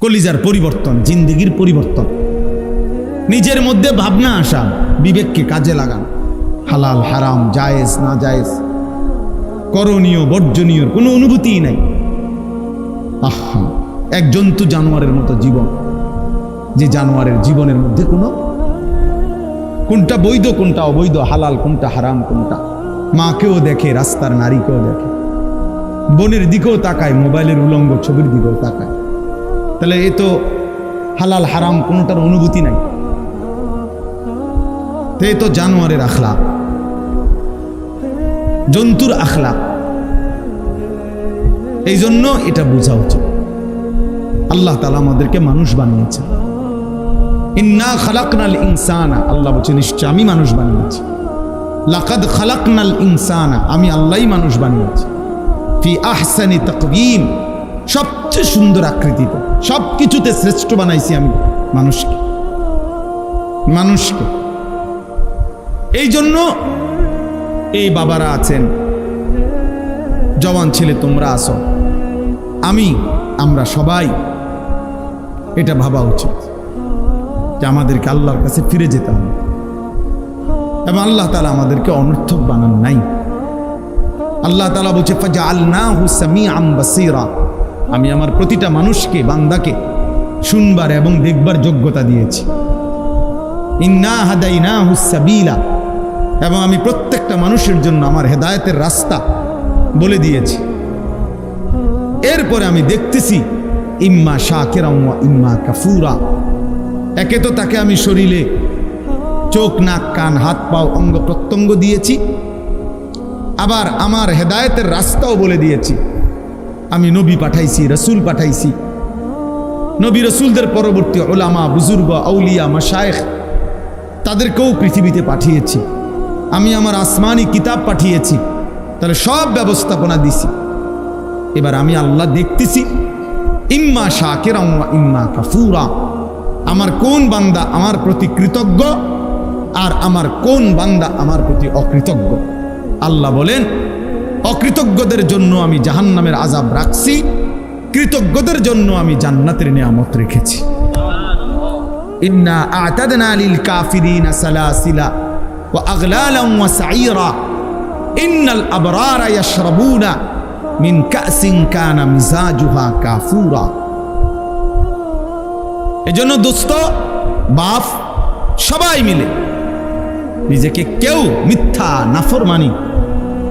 কলিজার পরিবর্তন, জিন্দিগির পরিবর্তন। নিজের মধ্যে ভাবনা আসা, বিবেককে কাজে লাগান। হালাল, হারাম, জায়েজ, না জায়েজ। করণীয়, বর্জনীয়, কোনো অনুভূতিই নাই। আহা, এক জন্তু জানোয়ারের মতো জীবন। যে জানোয়ারের জীবনের মধ্যে কোনো, কোনটা বৈধ, কোনটা অবৈধ, হালাল, কোনটা হারাম, কোনটা। মাকেও দেখে, রাস্তার নারীকেও দেখে। বোনের দিকেও তাকায়, মোবাইলের উলঙ্গ ছবির দিকেও তাকায়। তাহলে এ তো হালাল, হারাম কোনোটার অনুভূতি নাই। তো এ তো জানোয়ারের আখলা জন্তুর আখলা এই জন্য এটা বোঝা উচিত। আল্লাহ তালা আমাদেরকে মানুষ বানিয়েছে ইন্না খালাকনাল ইনসানা, আল্লাহ বলছে, নিশ্চয় আমি মানুষ বানিয়েছি। লাকাদ খালাকনাল ইনসানা, আমি আল্লাহই মানুষ বানিয়েছি। ফি আহসানি তাকবীম সবচেয়ে সুন্দর আকৃতিতে সব কিছুতে শ্রেষ্ঠ বানাইছি আমি মানুষকে। মানুষকে। এই জন্য এই বাবারা আছেন। জওয়ান ছেলে, তোমরা আসো আমি, আমরা সবাই। এটা ভাবা উচিত যে আমাদেরকে আল্লাহর কাছে ফিরে যেতে হবে। এবং আল্লাহ তালা আমাদেরকে অনর্থক বানান নাই। আল্লাহ তালা বলছে ফাজা আল্লাহ হুসামি আম্বাসিরা আমি আমার প্রতিটা মানুষকে, বান্দাকে শুনবার এবং দেখবার যোগ্যতা দিয়েছি। ইন্না হাদাই না হুসাবিলা এবং আমি প্রত্যেকটা মানুষের জন্য আমার হেদায়েতের রাস্তা বলে দিয়েছি। এরপরে আমি দেখতেছি, ইম্মা শাকেরা ইম্মা কাফুরা। একে তো তাকে আমি শরীরে চোখ, নাক, কান, হাত, পাও, অঙ্গ প্রত্যঙ্গ দিয়েছি। আবার আমার হেদায়েতের রাস্তাও বলে দিয়েছি। আমি নবী পাঠাইছি, রসুল পাঠাইছি। নবী রসুলদের পরবর্তী ওলামা বুজুর্গ, আউলিয়া, মাশায়েখ, তাদেরকেও পৃথিবীতে পাঠিয়েছি। আমি আমার আসমানি কিতাব পাঠিয়েছি। তাহলে সব ব্যবস্থাপনা দিছি। এবার আমি আল্লাহ দেখতেছি, ইম্মা শাকেরা ইম্মা কাফুরা। আমার কোন বান্দা আমার প্রতি কৃতজ্ঞ আর আমার কোন বান্দা আমার প্রতি অকৃতজ্ঞ? আল্লাহ বলেন অকৃতজ্ঞদের জন্য আমি জাহান্নামের আজাব রাখছি। কৃতজ্ঞদের জন্য আমি জান্নাতের নিয়ামত রেখেছি। ইন্না কাফিরিনা ওয়া সাইরা ইন্নাল মিন কাফুরা। এজন্য বাপ, সবাই মিলে নিজেকে কেউ মিথ্যা, নাফরমানি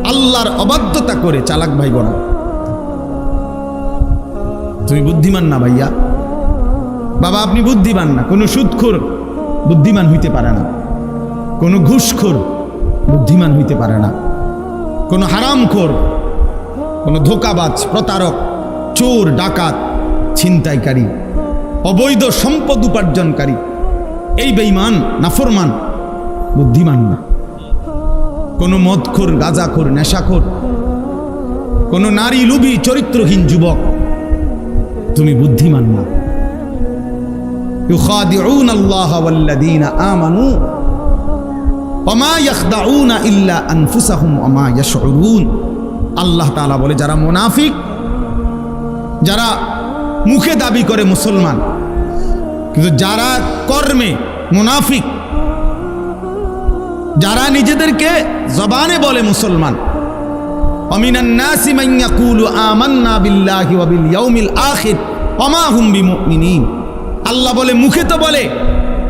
আল্লাহর অবাধ্যতা করে চালাক ভাই বোন তুমি বুদ্ধিমান না ভাইয়া? বাবা, আপনি বুদ্ধিমান না। কোনো সুদখোর বুদ্ধিমান হইতে পারে না। কোনো ঘুষখোর বুদ্ধিমান হইতে পারে না। কোনো হারামখোর, কোনো ধোকাবাজ, প্রতারক, চোর, ডাকাত, ছিনতাইকারী, অবৈধ সম্পদ উপার্জনকারী, এই বেঈমান, নাফরমান বুদ্ধিমান না। কোনো মদখোর গাঁজাখোর নেশাখোর কোনো নারী লুবি চরিত্রহীন যুবক তুমি বুদ্ধিমান না يخادعون الله والذين آمنوا وما يخدعون إلا أنفسهم وما يشعرون আল্লাহ তাআলা বলে যারা মুনাফিক যারা মুখে দাবি করে মুসলমান কিন্তু যারা কর্মে মুনাফিক যারা নিজেদেরকে জবানে বলে মুসলমান। মান আল্লাহ বলে, মুখে তো বলে,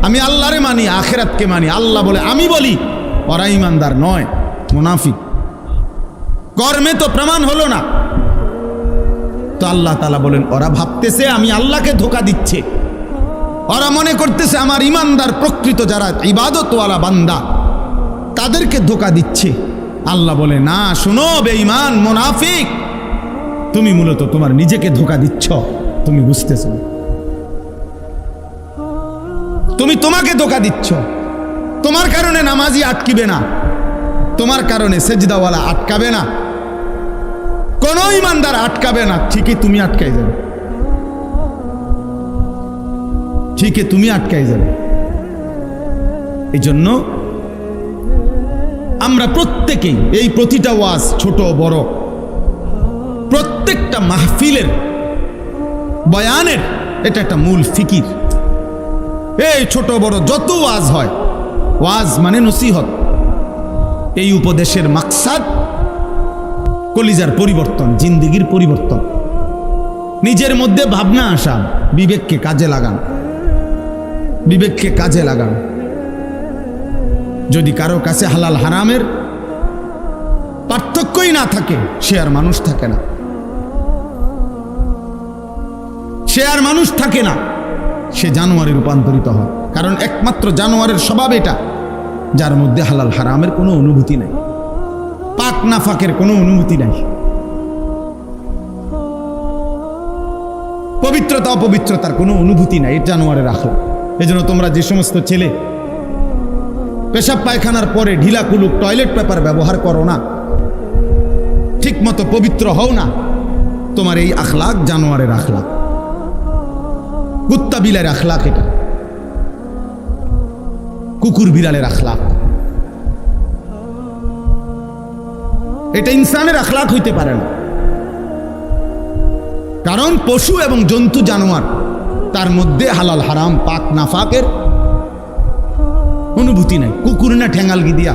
আমি আল্লাহরে মানি, আখেরাতকে মানি, আল্লাহ বলে, আমি বলি ওরা ইমানদার নয়, মুনাফিক। কর্মে তো প্রমাণ হলো না। তো আল্লাহ তালা বলেন, ওরা ভাবতেছে, আমি আল্লাহকে ধোকা দিচ্ছে। ওরা মনে করতেছে, আমার ইমানদার প্রকৃত যারা ইবাদতওয়ালা বান্দা তাদেরকে ধোকা দিচ্ছে। আল্লাহ বলে, না, শোনো, বেঈমান, মোনাফিক। তুমি মূলত তোমার নিজেকে ধোকা দিচ্ছ। তুমি বুঝতেছ। তুমি তোমাকে ধোকা দিচ্ছ। তোমার কারণে নামাজি আটকিবে না। তোমার কারণে সেজদাওয়ালা আটকাবে না। কোন ইমানদার আটকাবে না। ঠিকই তুমি আটকাই যাবে। ঠিকই তুমি আটকাই যাবে। এই জন্য আমরা প্রত্যেকেই এই প্রতিটা ওয়াজ ছোট বড়। প্রত্যেকটা মাহফিলের বয়ানের এটা একটা মূল ফিকির। এই ছোট বড় যত ওয়াজ হয়, ওয়াজ মানে নসিহত। এই উপদেশের মাকসাদ কলিজার পরিবর্তন, জিন্দিগির পরিবর্তন। নিজের মধ্যে ভাবনা আসা, বিবেককে কাজে লাগান। বিবেককে কাজে লাগান। যদি কারও কাছে হালাল হারামের পার্থক্যই না থাকে, সে আর মানুষ থাকে না। সে আর মানুষ থাকে না, সে জানোয়ারে রূপান্তরিত হয়। কারণ একমাত্র জানোয়ারের স্বভাব এটা, যার মধ্যে হালাল হারামের কোনো অনুভূতি নাই, পাক নাফাকের কোনো অনুভূতি নাই। পবিত্রতা, অপবিত্রতার কোনো অনুভূতি নাই এটা জানোয়ারে রাখো এই জন্য তোমরা যে সমস্ত ছেলে পেশাব পায়খানার পরে ঢিলা কুলুক টয়লেট পেপার ব্যবহার করো না। ঠিক মতো পবিত্র হও না। তোমার এই আখলাক জানোয়ারের আখলাক। কুত্তা বিলের আখলাক এটা। কুকুর বিড়ালের আখলাক। এটা ইনসানের আখলাক হইতে পারে না। কারণ পশু এবং জন্তু জানোয়ার, তার মধ্যে হালাল হারাম, পাক নাফাকের অনুভূতি নাই। কুকুর না ঠেঙ্গালগি দিয়া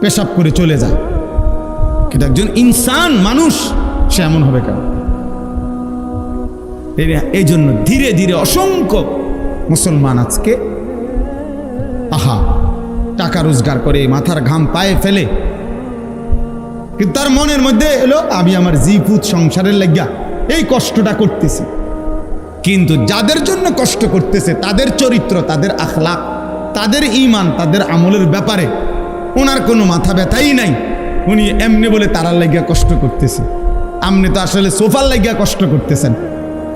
পেশাব করে চলে যায়। কিন্তু একজন ইনসান মানুষ, সে এমন হবে কেন? এই- জন্য ধীরে ধীরে অসংখ্য মুসলমান আজকে আহা, টাকা রোজগার করে, মাথার ঘাম পায়ে ফেলে। কিন্তু তার মনের মধ্যে এলো, আমি আমার জিপুত সংসারের লাগিয়া এই কষ্টটা করতেছি। কিন্তু যাদের জন্য কষ্ট করতেছে, তাদের চরিত্র, তাদের আখলাক তাদের ইমান তাদের আমলের ব্যাপারে ওনার কোনো মাথা ব্যথাই নাই। উনি এমনি বলে তারার লাগিয়া কষ্ট করতেছে। আপনি তো আসলে সোফার লাগিয়া কষ্ট করতেছেন।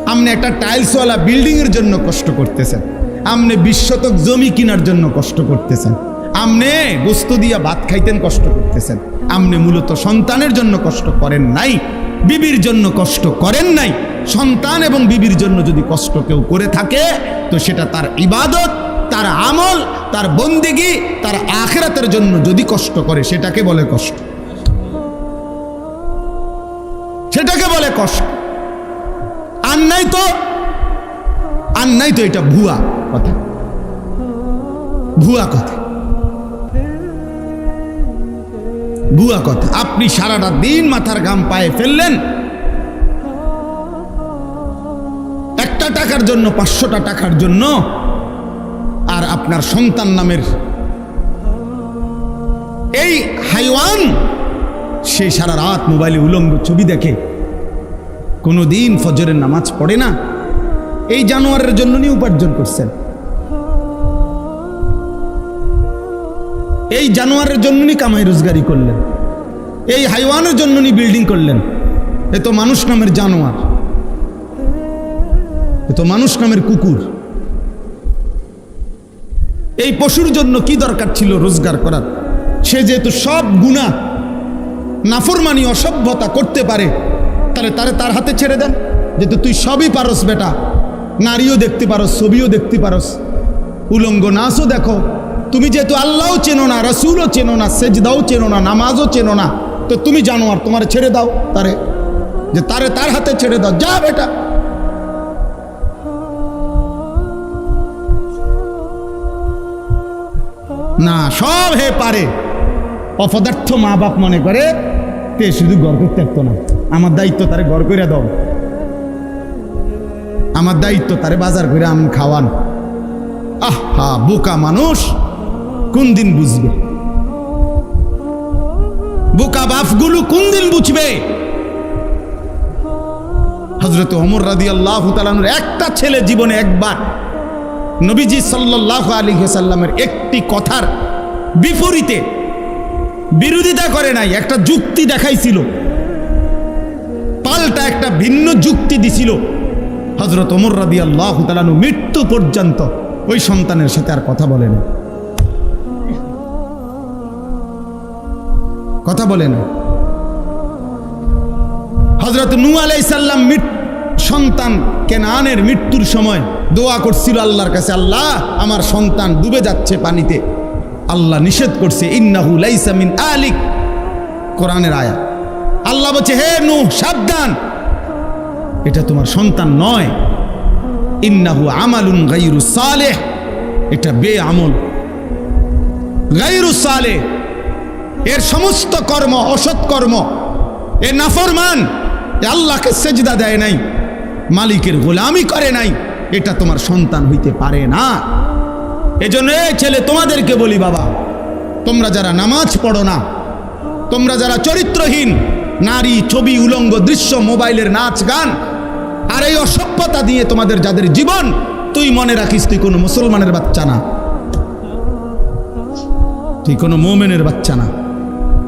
আপনি একটা টাইলসওয়ালা বিল্ডিংয়ের জন্য কষ্ট করতেছেন। আপনি বিশ্বতক জমি কেনার জন্য কষ্ট করতেছেন। আপনি গোস্ত দিয়া ভাত খাইতেন কষ্ট করতেছেন। আপনি মূলত সন্তানের জন্য কষ্ট করেন নাই, বিবির জন্য কষ্ট করেন নাই। সন্তান এবং বিবির জন্য যদি কষ্ট কেউ করে থাকে, তো সেটা তার ইবাদত। তার আমল, তার বন্দিগি, তার আখেরাতের জন্য যদি কষ্ট করে, সেটাকে বলে কষ্ট। সেটাকে বলে কষ্ট। আর নাই তো, আর নাই তো এটা ভুয়া কথা। ভুয়া কথা। ভুয়া কথা। আপনি সারাটা দিন মাথার ঘাম পায়ে ফেললেন। একটা টাকার জন্য, পাঁচশোটা টাকার জন্য আর আপনার সন্তান নামের এই হাইওয়ান, সে সারা রাত মোবাইলে উলঙ্গ ছবি দেখে। কোনো দিন ফজরের নামাজ পড়ে না। এই জানোয়ারের জন্য নিয়ে উপার্জন করছেন। এই জানোয়ারের জন্য নি কামাই রোজগারি করলেন। এই হাইওয়ানের জন্য নি বিল্ডিং করলেন। এ তো মানুষ নামের জানোয়ার। এ তো মানুষ নামের কুকুর। এই পশুর জন্য কি দরকার ছিল রোজগার করার? সে যেহেতু সব গুণা নাফরমানি, অসভ্যতা করতে পারে, তাহলে তারে তার হাতে ছেড়ে দেন। যেহেতু তুই সবই পারস বেটা, নারীও দেখতে পারস, ছবিও দেখতে পারস, উলঙ্গ নাচও দেখো। তুমি যেহেতু আল্লাহও চেনো না, রসুলও চেনো না, সেজদাও চেনো না, নামাজও চেনো না, তো তুমি জানো আর তোমার ছেড়ে দাও তারে। যে তারে তার হাতে ছেড়ে দাও। যা বেটা। না, সব হে পারে। অপদার্থ মা বাপ মনে করে, তে, শুধু করতে পারতো না। আমার দায়িত্ব তারে গড় করে দাও। আমার দায়িত্ব তারে বাজার করে আম খাওয়ান। আহা, বোকা মানুষ। কোন দিন বুঝবে? বোকা বাপগুলো কোন দিন বুঝবে? হজরত অমর রাদি আল্লাহ একটা ছেলে জীবনে একবার নবীজি সাল্লাহ আলী সাল্লামের একটি কথার বিপরীতে বিরোধিতা করে নাই, একটা যুক্তি দেখাইছিল। পাল্টা একটা ভিন্ন যুক্তি দিছিল। হজরত ওমর রাদি আল্লাহ তালানু মৃত্যু পর্যন্ত ওই সন্তানের সাথে আর কথা বলে না কথা বলে না হজরত নু আলাইসাল্লাম সন্তান কেনানের মৃত্যুর সময় দোয়া করছিল আল্লাহর কাছে, আল্লাহ, আমার সন্তান ডুবে যাচ্ছে পানিতে। আল্লাহ নিষেধ করছে, ইন্নাহু লাইসা মিন আলিক। কোরআনের আয়া আল্লাহ বলছে, হে নু সাবধান। এটা তোমার সন্তান নয়। ইন্নাহু আমালুন গাইরু সালেহ। এটা বে আমল গাইরু সালেহ। এর সমস্ত কর্ম অসৎ কর্ম। এ নাফরমান। আল্লাহকে সেজদা দেয় নাই। মালিকের গোলামি করে নাই। এটা তোমার সন্তান হইতে পারে না। এজন্য ছেলে তোমাদেরকে বলি বাবা, তোমরা যারা নামাজ পড়ো না, তোমরা যারা চরিত্রহীন, নারী, ছবি, উলঙ্গ দৃশ্য, মোবাইলের নাচ, গান, আর এই অসভ্যতা দিয়ে তোমাদের যাদের জীবন, তুই মনে রাখিস তুই কোনো মুসলমানের বাচ্চা না। তুই কোনো মোমেনের বাচ্চা না।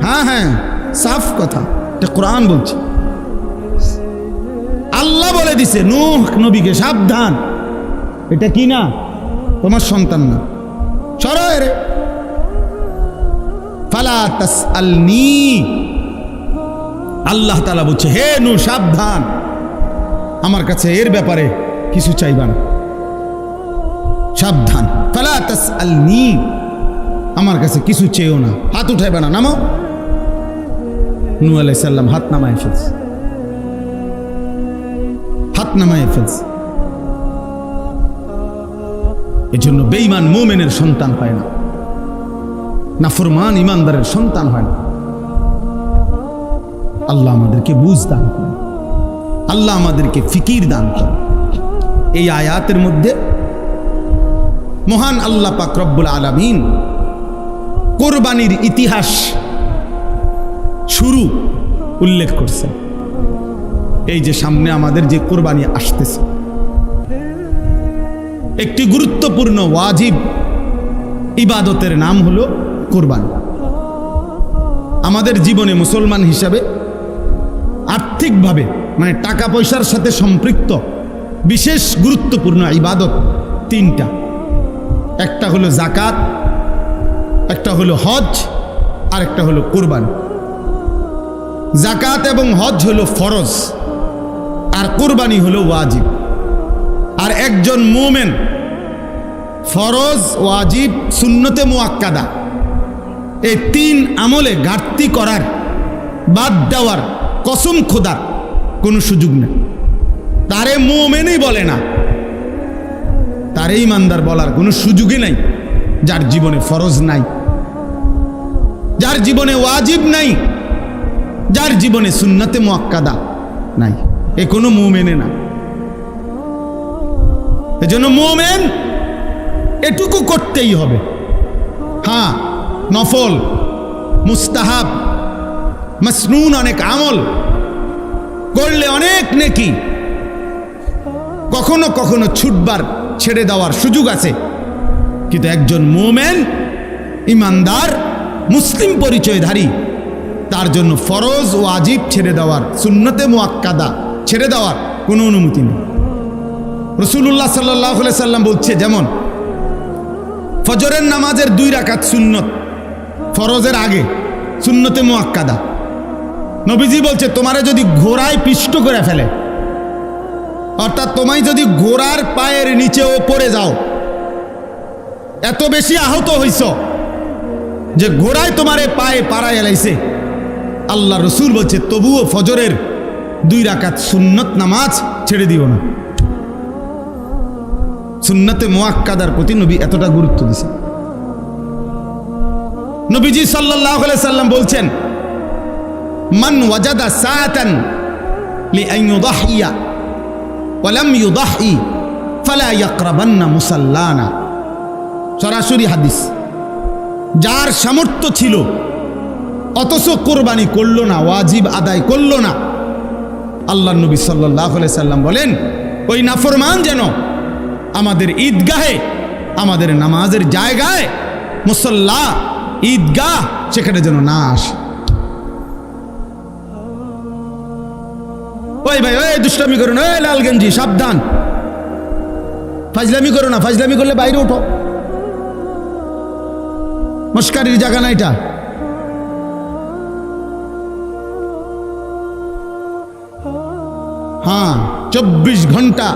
হ্যাঁ হ্যাঁ সাফ কথা, এটা কোরআন বলছে। আল্লাহ বলে দিছে, নূহ নবীকে সাবধান। এটা কি না? তোমার সন্তান না। সরয় রে আল্লাহ তালা বলছে, হে নু সাবধান। আমার কাছে এর ব্যাপারে কিছু চাইবা না। সাবধান। ফালা তাস আমার কাছে কিছু চেয়েও না। হাত উঠাইবে না। নামো। নু আলাই সাল্লাম হাত নামায় ফেলছে। হাত নামায় ফেলছে। এজন্য বেঈমান মোমেনের সন্তান হয় না। নাফরমান ইমানদারের সন্তান হয় না। আল্লাহ আমাদেরকে বুঝ দান করেন। আল্লাহ আমাদেরকে ফিকির দান করেন। এই আয়াতের মধ্যে মহান আল্লাহ পাক রব্বুল আলামিন কোরবানির ইতিহাস শুরু উল্লেখ করছে এই যে সামনে আমাদের যে কোরবানি আসতেছে। একটি গুরুত্বপূর্ণ ওয়াজিব। ইবাদতের নাম হলো কোরবানি। আমাদের জীবনে মুসলমান হিসাবে আর্থিকভাবে মানে টাকা পয়সার সাথে সম্পৃক্ত, বিশেষ গুরুত্বপূর্ণ ইবাদত তিনটা। একটা হলো জাকাত একটা হলো হজ আর একটা হলো কোরবানি। জাকাত এবং হজ হলো ফরজ, আর কোরবানি হলো ওয়াজিব। একজন মোমেন। ফরজ, ওয়াজিব, সুন্নতে মোয়াক্কাদা। এই তিন আমলে ঘাটতি করার, বাদ দেওয়ার, কসম খোদার কোনো সুযোগ নেই। তারে মোমেনই বলে না। তারে ইমানদার বলার কোনো সুযোগই নাই, যার জীবনে ফরজ নাই। যার জীবনে ওয়াজিব নাই, যার জীবনে সুন্নতে মোয়াক্কাদা নাই। এ কোনো মোমেনে না। এজন্য মোমেন এটুকু করতেই হবে। হ্যাঁ নফল, মুস্তাহাব, মসনুন অনেক আমল করলে অনেক নেকি। কখনো কখনো ছুটবার ছেড়ে দেওয়ার সুযোগ আছে। কিন্তু একজন মোমেন, ইমানদার, মুসলিম পরিচয়ধারী, তার জন্য ফরজ ও আজিব ছেড়ে দেওয়ার, সুন্নতে মোয়াক্কাদা ছেড়ে দেওয়ার কোনো অনুমতি নেই। রসুল্লাহ সাল্লাহ সাল্লাম বলছে, যেমন, ফজরের নামাজের দুই রাকাত সুন্নত, ফরজের আগে সুন্নতে মোয়াক্কাদা। নবীজি বলছে, তোমারে যদি ঘোড়ায় পিষ্ট করে ফেলে, অর্থাৎ তোমায় যদি ঘোড়ার পায়ের নিচেও পড়ে যাও, এত বেশি আহত হইছ যে ঘোড়ায় তোমারে পায়ে পাড়ায় এলাইছে। আল্লাহ রসুল বলছে, তবুও ফজরের দুই রাকাত সুন্নত নামাজ ছেড়ে দিও না। সুন্নতে মোয়াক্কাদার প্রতি নবী এতটা গুরুত্ব দিছে। নবীজি সাল্লাহ সাল্লাম বলছেন, মান ওয়াজাদা সাআতান লিআন ইউদাহিয়া ওয়ালাম ইউদাহি ফালা ইয়াকরাবান্না মুসাল্লানা। সরাসরি হাদিস। যার সামর্থ্য ছিল, অথচ কোরবানি করল না, ওয়াজিব আদায় করল না। আল্লাহ নবী সাল্লাহ সাল্লাম বলেন, ওই নাফরমান যেন আমাদের ঈদগাহে, আমাদের নামাজের জায়গায় মুসল্লা ঈদগাহ সেখানে যেন না আসে। ওই ভাই, ওই দুষ্টামি করো না, ওই লালগঞ্জি সাবধান। ফাজলামি করো না, ফাজলামি করলে বাইরে ওঠো। মস্কারির জায়গা না এটা। হ্যাঁ চব্বিশ ঘণ্টা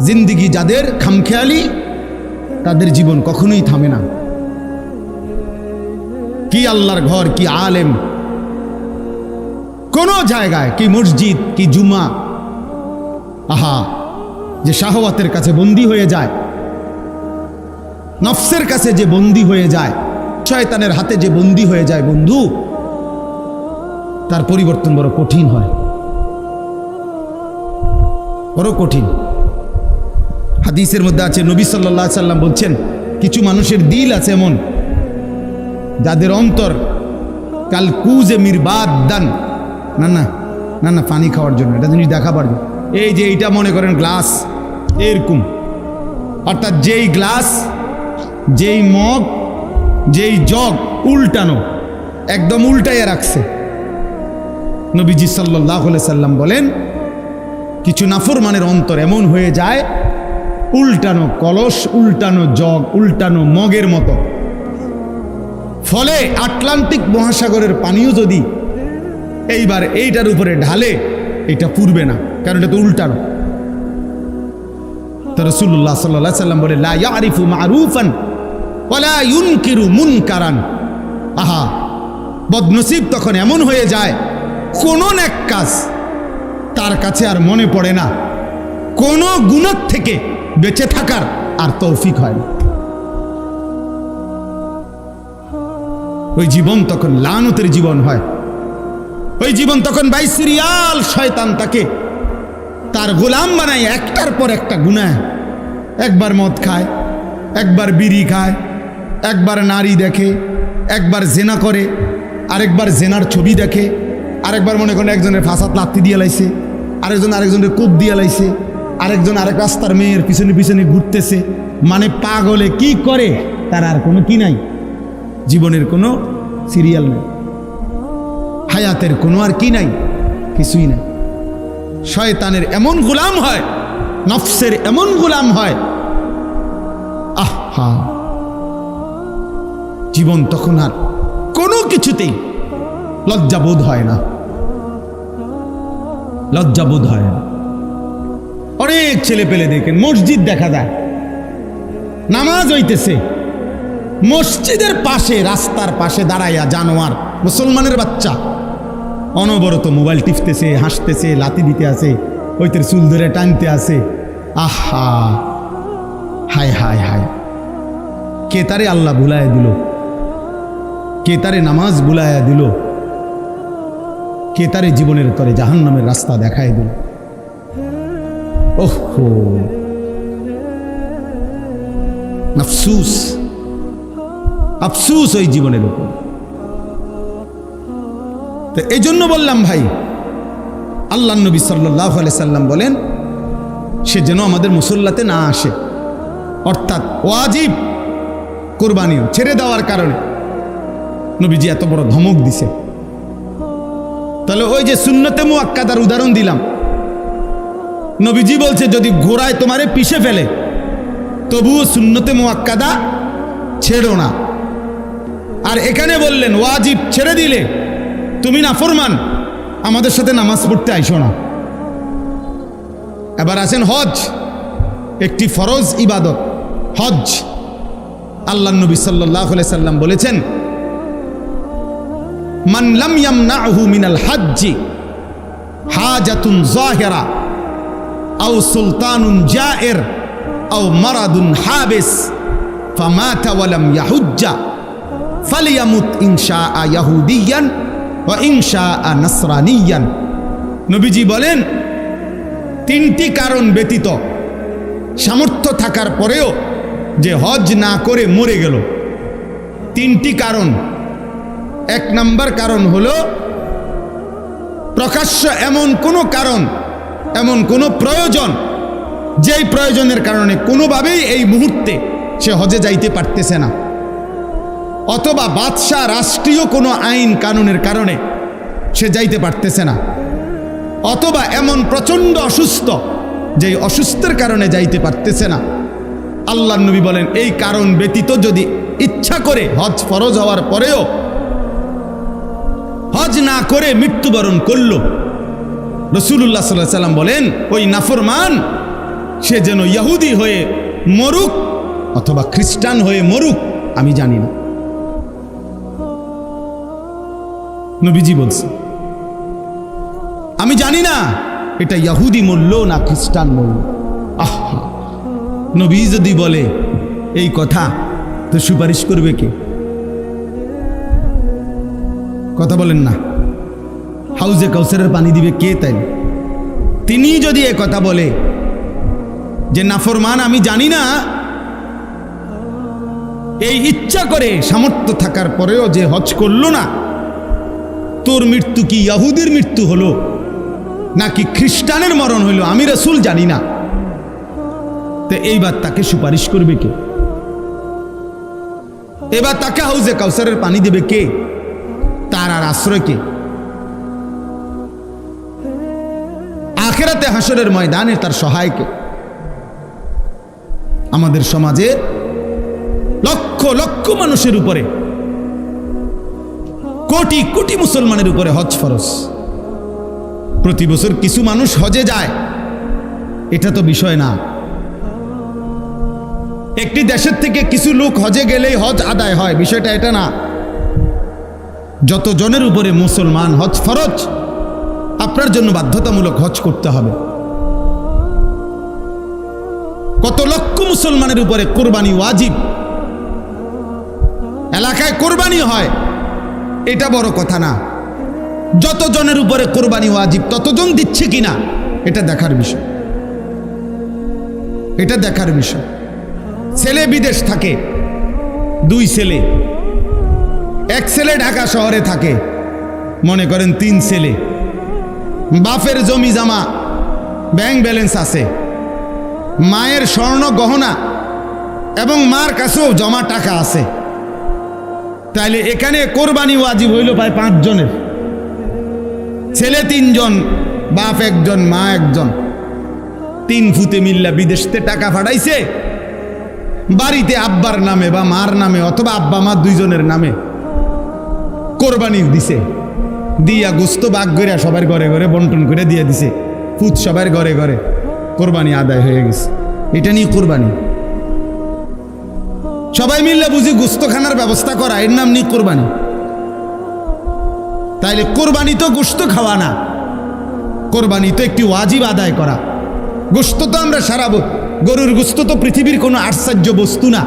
জিন্দিগি যাদের খামখেয়ালি, তাদের জীবন কখনোই থামে না। কি আল্লাহর ঘর, কি আলেম। কোন জায়গায়, কি মসজিদ, কি জুমা। আহা, যে শাহওয়াতের কাছে বন্দী হয়ে যায়, নফসের কাছে যে বন্দী হয়ে যায়, শয়তানের হাতে যে বন্দী হয়ে যায় বন্ধু, তার পরিবর্তন বড় কঠিন হয়। বড় কঠিন। হাদিসের মধ্যে আছে, নবী সাল্লাহ সাল্লাম বলছেন, কিছু মানুষের দিল আছে এমন, যাদের অন্তর কাল কুজে মিরবাদ দান। না না না না, পানি খাওয়ার জন্য, এটা জিনিস দেখা জন্য। এই যে এইটা মনে করেন গ্লাস, এরকম। অর্থাৎ যেই গ্লাস, যেই মগ, যেই জগ উল্টানো, একদম উল্টাইয়া রাখছে। নবীজি সাল্লাহ সাল্লাম বলেন, কিছু নাফরমানের অন্তর এমন হয়ে যায় উল্টানো কলস, উল্টানো জগ, উল্টানো মগের মতো। ফলে আটলান্টিক মহাসাগরের পানিও যদি এইবার এইটার উপরে ঢালে, এটা পুরবে না, কারণ এটা তো উল্টানো। তো রসুল্লাহ সাল্লাহ সাল্লাম বলে, লা ইয়ারিফু মারুফান ওয়ালা ইউনকিরু মুনকারান। আহা, বদনসিব তখন এমন হয়ে যায়, কোনো এক কাজ তার কাছে আর মনে পড়ে না। কোনো গুণত থেকে বেঁচে থাকার আর তৌফিক হয় না। ওই জীবন তখন লানতের জীবন হয়। ওই জীবন তখন বাই সিরিয়াল শয়তান তাকে তার গোলাম বানায় একটার পর একটা গুনায়। একবার মদ খায়, একবার বিড়ি খায়, একবার নারী দেখে, একবার জেনা করে, আরেকবার জেনার ছবি দেখে, আরেকবার মনে করেন একজনের ফাঁসাত লাত্তি দিয়ে লাইছে, আরেকজন আরেকজনের কোপ দিয়ে লাইছে আরেকজন আরেক রাস্তার মেয়ের পিছনে পিছনে ঘুরতেছে। মানে পাগলে, কি করে? তার আর কোনো কি নাই। জীবনের কোনো সিরিয়াল নেই। হায়াতের কোনো আর কি নাই। কিছুই নাই। শয়তানের এমন গোলাম হয়, নফসের এমন গোলাম হয়। আহা। জীবন তখন আর কোনো কিছুতেই লজ্জাবোধ হয় না। লজ্জাবোধ হয় না। অনেক ছেলে পেলে দেখেন মসজিদ দেখা যায়। নামাজ হইতেছে। মসজিদের পাশে, রাস্তার পাশে দাঁড়াইয়া জানোয়ার, মুসলমানের বাচ্চা। অনবরত মোবাইল টিপতেছে, হাসতেছে লাতি দিতে আছে, ওইতের চুল ধরে টানতে আছে। আহা! হায় হায় হায়! কে তারে আল্লাহ ভুলাইয়া দিল? কে তারে নামাজ বুলাইয়া দিল? কে তারে জীবনের তরে জাহান্নামের রাস্তা দেখায় দিল? ওহো। আফসুস। আফসুস ওই জীবনের উপর। তো এই জন্য বললাম ভাই আল্লাহ নবী সাল্লাহ সাল্লাম বলেন, সে যেন আমাদের মুসল্লাতে না আসে। অর্থাৎ ওয়াজিব, কোরবানিও ছেড়ে দেওয়ার কারণে। নবীজি এত বড় ধমক দিছে। তাহলে ওই যে শূন্যতে মুয়াক্কাদার উদাহরণ দিলাম নবীজি বলছে, যদি ঘোড়ায় তোমারে পিষে ফেলে, তবুও শূন্যতে মুয়াক্কাদা ছেড়ো না। আর এখানে বললেন, ওয়াজিব ছেড়ে দিলে তুমি না ফরমান আমাদের সাথে নামাজ পড়তে আইসো না। এবার আছেন হজ, একটি ফরজ ইবাদত, হজ। আল্লাহ নবী সাল্লাহ সাল্লাম বলেছেন, মান লাম ইয়ামনাহু মিনাল হাজ্জি হাজাতুন জাহিরা আও সুলতানুন জায়ের, আও মারাদুন হাবিস, ফামাতা ওয়ালাম ইয়াহুজ্জা, ফালিয়ামুত ইনশা ইয়াহুদিয়ান ও ইনশা নাসরানিয়ান। নবীজি বলেন, তিনটি কারণ ব্যতীত সামর্থ্য থাকার পরেও যে হজ না করে মরে গেল। তিনটি কারণ। এক নাম্বার কারণ হলো, প্রকাশ্য এমন কোনো কারণ এমন কোনো প্রয়োজন যেই প্রয়োজনের কারণে কোনোভাবেই এই মুহূর্তে সে হজে যাইতে পারতেছে না। অথবা বাদশাহ রাষ্ট্রীয় কোনো আইন কানুনের কারণে সে যাইতে পারতেছে না। অথবা এমন প্রচণ্ড অসুস্থ যেই অসুস্থের কারণে যাইতে পারতেছে না। আল্লাহ নবী বলেন, এই কারণ ব্যতীত যদি ইচ্ছা করে হজ ফরজ হওয়ার পরেও হজ না করে মৃত্যুবরণ করল রসুল্লাহ সাল্লাহ সাল্লাম বলেন, ওই নাফরমান, সে যেন ইয়াহুদি হয়ে মরুক অথবা খ্রিস্টান হয়ে মরুক, আমি জানি না। নবীজি বলছে আমি জানি না, এটা ইয়াহুদি মূল্য না খ্রিস্টান মূল্য? আহ, নবী যদি বলে, এই কথা, তো সুপারিশ করবে কে? কথা বলেন না। হাউজে কাউসারের পানি দিবে কে তাই তিনি যদি এ কথা বলে যে, নাফরমান, আমি জানি না এই ইচ্ছা করে সামর্থ্য থাকার পরেও যে হজ করল না, তোর মৃত্যু কি ইয়াহুদের মৃত্যু হলো? নাকি খ্রিস্টানের মরণ হইল আমি রসুল জানি না। তো এইবার তাকে সুপারিশ করবে কে? এবার তাকে হাউজে কাউসারের পানি দেবে কে? তার আর আশ্রয় কে? আখেরাতে হাসরের ময়দানে তার সহায়কে। আমাদের সমাজে লক্ষ লক্ষ মানুষের উপরে, কোটি কোটি মুসলমানের উপরে হজ ফরজ। প্রতি বছর কিছু মানুষ হজে যায়। এটা তো বিষয় না। একটি দেশের থেকে কিছু লোক হজে গেলেই হজ আদায় হয়। বিষয়টা এটা না। যত জনের উপরে মুসলমান হজ ফরজ আপনার জন্য বাধ্যতামূলক হজ করতে হবে। কত লক্ষ মুসলমানের উপরে কোরবানি ওয়াজিব। এলাকায় কোরবানি হয়, এটা বড় কথা না। যত জনের উপরে কোরবানি ওয়াজিব, ততজন দিচ্ছে কিনা, এটা দেখার বিষয়। এটা দেখার বিষয়। ছেলে বিদেশ থাকে, দুই ছেলে। এক ছেলে ঢাকা শহরে থাকে, মনে করেন তিন ছেলে। বাপের জমি জামা ব্যাংক ব্যালেন্স আছে, মায়ের স্বর্ণ গহনা এবং মার কাছেও জমা টাকা আছে। তাইলে এখানে কোরবানি ওয়াজিব হইল প্রায় পাঁচজনের। ছেলে তিনজন, বাপ একজন, মা একজন। তিন ফুতে মিল্লা বিদেশতে টাকা ফাটাইছে বাড়িতে আব্বার নামে বা মার নামে অথবা আব্বা মা দুইজনের নামে কোরবানি দিছে। দিয়া গুস্ত বাগ করে সবার ঘরে ঘরে বন্টন করে দিয়ে দিছে। ফুত সবার ঘরে ঘরে কোরবানি আদায় হয়ে গেছে। এটা নিয়ে কোরবানি। সবাই মিললে বুঝি গুস্তখানার ব্যবস্থা করা, এর নাম নিয়ে কোরবানি। তাইলে কোরবানি তো গোস্ত খাওয়া না। কোরবানি তো একটি ওয়াজিব আদায় করা। গোস্ত তো আমরা সারাবো গরুর গোস্ত তো পৃথিবীর কোনো আশ্চর্য বস্তু না,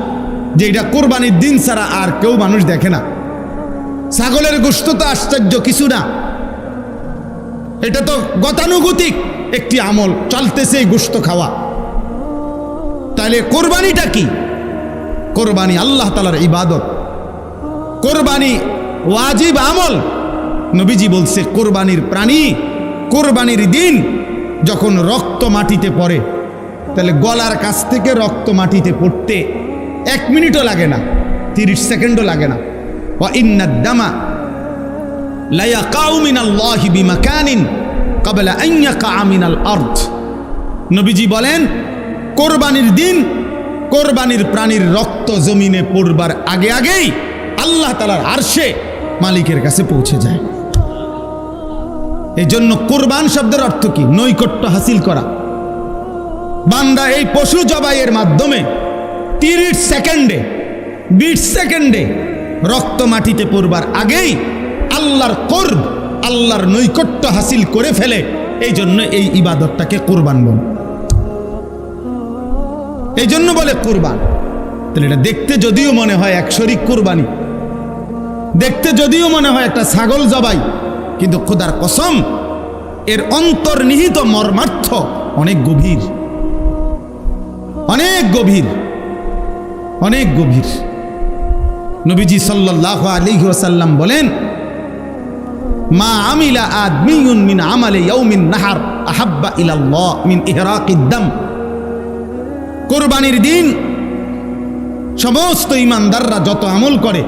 যে এটা কোরবানির দিন ছাড়া আর কেউ মানুষ দেখে না। ছাগলের গোস্ত তো আশ্চর্য, কিছু না। এটা তো গতানুগতিক একটি আমল, চলতেছে এই গোস্ত খাওয়া। তাহলে কোরবানিটা কি? কোরবানি আল্লাহ তালার ইবাদত। কোরবানি ওয়াজিব আমল। নবীজি বলছে, কোরবানির প্রাণী, কোরবানির দিন যখন রক্ত মাটিতে পড়ে তাহলে গলার কাছ থেকে রক্ত মাটিতে পড়তে এক মিনিটও লাগে না, তিরিশ সেকেন্ডও লাগে না। ওয়া ইন্নাদ দামা লায়াকাউ মিনাল্লাহি বিমাকানিন কাবলা আন ইয়াকা মিনাল আরদ। নবীজি বলেন, কোরবানির দিন কোরবানির প্রাণীর রক্ত জমিনে পড়বার আগে আগেই আল্লাহ তালার আরশে মালিকের কাছে পৌঁছে যায়। এই জন্য কোরবান শব্দের অর্থ কি? নৈকট্য হাসিল করা। বান্দা এই পশু জবাইয়ের মাধ্যমে তিরিশ সেকেন্ডে, বিশ সেকেন্ডে রক্ত মাটিতে পড়বার আগেই আল্লাহর করব আল্লাহর নৈকট্য হাসিল করে ফেলে। এই জন্য এই ইবাদতটাকে কোরবান বল। এই জন্য বলে কোরবান। তাহলে এটা দেখতে যদিও মনে হয় এক শরিক কোরবানি। দেখতে যদিও মনে হয় একটা ছাগল জবাই, কিন্তু খোদার কসম, এর অন্তর্নিহিত মর্মার্থ অনেক গভীর। অনেক গভীর। অনেক গভীর। নবীজি সাল্লাহ আলী ওসাল্লাম বলেন, মা আমিলা আদমিউন মিন আমালে ইয়াউমিন নাহার আহাব্বা ইলাল্লাহ মিন ইহরাকিদ্দাম কোরবানির দিন সমস্ত ইমানদাররা যত আমল করে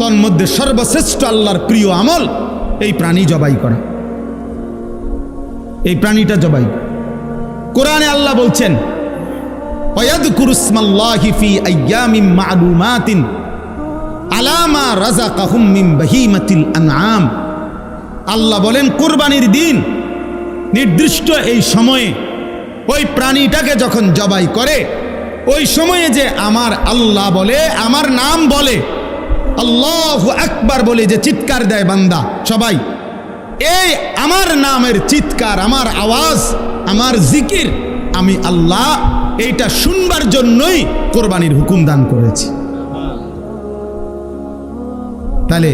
তন্মধ্যে সর্বশ্রেষ্ঠ আল্লাহর প্রিয় আমল এই প্রাণী জবাই করা। এই প্রাণীটা জবাই কোরআনে আল্লাহ বলছেন, ওয়াদকুরুসমাল্লাহি ফি আইয়ামিম মা'লুমাতিন। আলামা রাজাকাহুম মিন বাহিমাতিল আনআম। আল্লাহ বলেন, কোরবানির দিন নির্দিষ্ট এই সময়ে ওই প্রাণীটাকে যখন জবাই করে, ওই সময়ে যে আমার আল্লাহ বলে, আমার নাম বলে, আল্লাহ আকবার বলে যে চিৎকার দেয় বান্দা, সবাই, এই আমার নামের চিৎকার, আমার আওয়াজ, আমার জিকির, আমি আল্লাহ এইটা শুনবার জন্যই কোরবানির হুকুম দান করেছি। তাহলে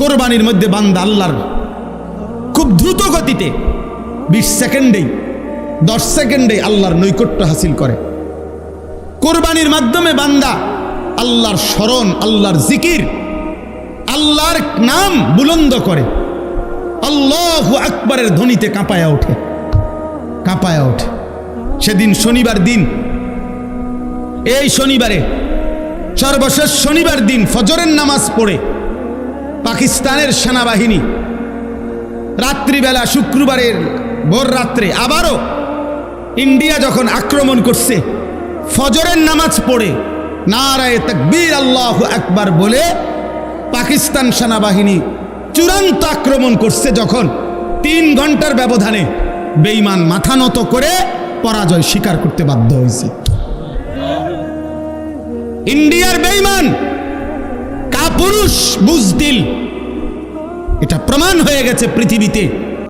কোরবানির মধ্যে বান্দা আল্লাহর খুব দ্রুত গতিতে বিশ সেকেন্ডেই, দশ সেকেন্ডে আল্লাহর নৈকট্য হাসিল করে। কোরবানির মাধ্যমে বান্দা আল্লাহর স্মরণ, আল্লাহর জিকির, আল্লাহর নাম বুলন্দ করে। আল্লাহ আকবরের ধ্বনিতে কাঁপায়া ওঠে কাঁপায়া ওঠে। সেদিন শনিবার দিন, এই শনিবারে সর্বশেষ শনিবার দিন ফজরের নামাজ পড়ে পাকিস্তানের সেনাবাহিনী। রাত্রিবেলা শুক্রবারের ভোর রাত্রে আবারও ইন্ডিয়া যখন আক্রমণ করছে, ফজরের নামাজ পড়ে নারায় তকবীর আল্লাহ একবার বলে পাকিস্তান সেনাবাহিনী চূড়ান্ত আক্রমণ করছে যখন তিন ঘণ্টার ব্যবধানে বেইমান মাথা নত করে পরাজয় স্বীকার করতে বাধ্য হয়েছে। ইন্ডিয়ার বেইমান কাপুরুষ বুজদিল এটা প্রমাণ হয়ে গেছে পৃথিবীতে।